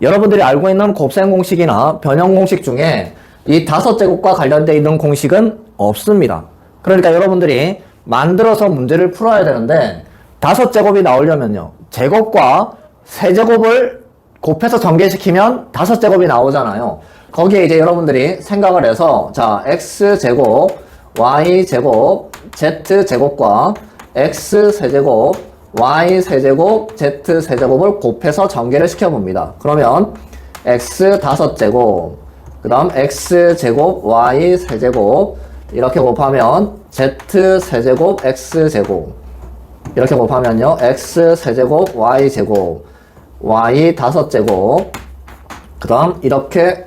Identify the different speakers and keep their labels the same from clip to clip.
Speaker 1: 여러분들이 알고 있는 곱셈 공식이나 변형 공식 중에 이 다섯 제곱과 관련되어 있는 공식은 없습니다. 그러니까 여러분들이 만들어서 문제를 풀어야 되는데 다섯 제곱이 나오려면요. 제곱과 세제곱을 곱해서 전개시키면 다섯 제곱이 나오잖아요. 거기에 이제 여러분들이 생각을 해서 자 x제곱, y제곱, z제곱과 x세제곱, y세제곱, z세제곱을 곱해서 전개를 시켜봅니다. 그러면 x 다섯 제곱, 그 다음 x제곱, y세제곱 이렇게 곱하면 z세제곱, x제곱 이렇게 곱하면요 x세제곱, y제곱 y 다섯 제곱 그 다음 이렇게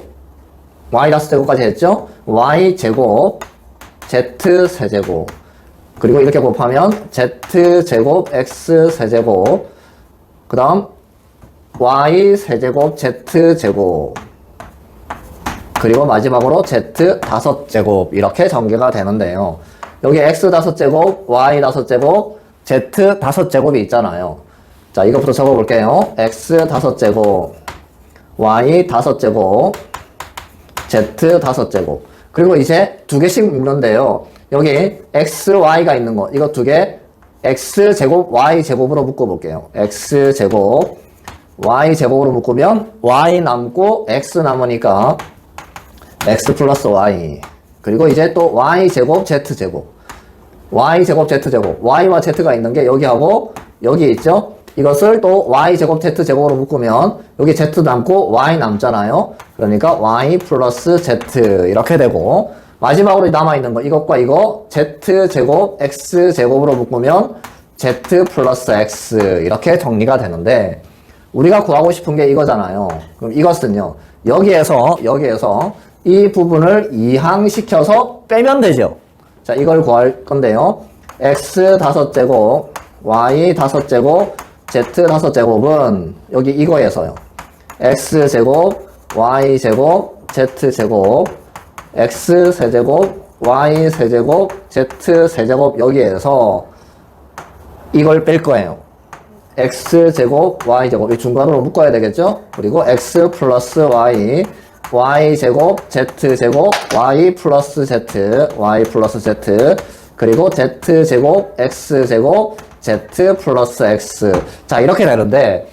Speaker 1: y 다섯 제곱까지 했죠? y 제곱 z 세제곱 그리고 이렇게 곱하면 z 제곱 x 세제곱 그 다음 y 세제곱 z 제곱 그리고 마지막으로 z 다섯 제곱 이렇게 전개가 되는데요. 여기 x 다섯 제곱, y 다섯 제곱, z 다섯 제곱이 있잖아요. 자, 이것부터 적어볼게요. x 다섯 제곱, y 다섯 제곱, z 다섯 제곱. 그리고 이제 두 개씩 묶는데요. 여기 x, y가 있는 거. 이거 두 개. x 제곱, y 제곱으로 묶어볼게요. x 제곱, y 제곱으로 묶으면 y 남고 x 남으니까 x 플러스 y. 그리고 이제 또 y 제곱, z 제곱. y 제곱, z 제곱. y와 z가 있는 게 여기하고 여기 있죠? 이것을 또 y 제곱, z 제곱으로 묶으면 여기 z 남고 y 남잖아요. 그러니까 y 플러스 z 이렇게 되고 마지막으로 남아있는 거 이것과 이거 z 제곱, x 제곱으로 묶으면 z 플러스 x 이렇게 정리가 되는데 우리가 구하고 싶은 게 이거잖아요. 그럼 이것은요. 여기에서 여기에서 이 부분을 이항시켜서 빼면 되죠. 자, 이걸 구할 건데요. x 다섯 제곱, y 다섯 제곱, z 다섯 제곱은 여기 이거에서요. x 제곱, y 제곱, z 제곱, x 세제곱, y 세제곱, z 세제곱 여기에서 이걸 뺄 거예요. x제곱, y제곱. 이 중간으로 묶어야 되겠죠? 그리고 x 플러스 y, y제곱, z제곱, y 플러스 z, y 플러스 z, 그리고 z제곱, x제곱, z 플러스 x. 자, 이렇게 되는데,